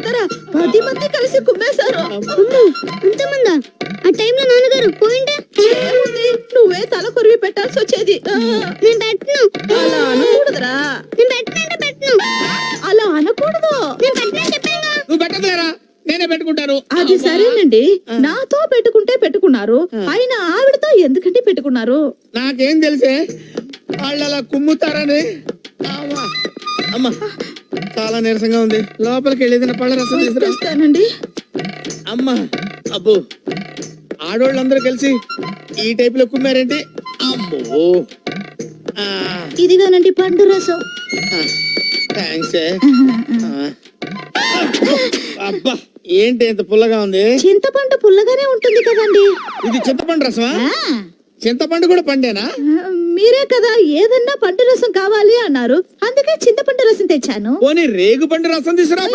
ఇద్దరా పది మంది కలిసి కుమ్మేశారు. అంతమందా ఆ టైంలో నాన్నగారు పోయింటే నువ్వే తల కొరివి పెట్టాల్సి వచ్చేది. నేను పెట్టను. అలా అనకూడదురా. నేను పెట్టనంటే పెట్టను. అలా అనకూడదు. నేను పెట్టనని చెప్పాను నువ్వు పెట్టదులేరా? నేనే పెట్టుకుంటాను. అది సరేనండి. నాతో పెట్టుకుంటే పెట్టుకున్నారు. అయినా ఆవిడతో ఎందుకంటే పెట్టుకున్నారు? నాకేం తెలిసే? వాళ్ళు అలా కుమ్ముతారని అమ్మా. చాలా నీరసంగా ఉంది. లోపలికి వెళ్ళి పళ్ళ రసం చూస్తానండి అమ్మా అబ్బో. ఆడోళ్ళందరూ కలిసి ఈ టైప్లో కుమ్మారేంటి? అమ్మో. ఇదిగోనండి పండు రసం. థ్యాంక్స్ అబ్బా ఏంటి ఇంత పుల్లగా ఉంది? చింతపండు పుల్లగానే ఉంటుంది కదండి. ఇది చింతపండు రసమా? చింతపండు కూడా పండేనా? మీరే కదా ఏదన్నా పండు అన్నారు. అందుకే చింతపండు రసం తెచ్చాను. పోనీ రేగు పండు రసం తీసుకురా.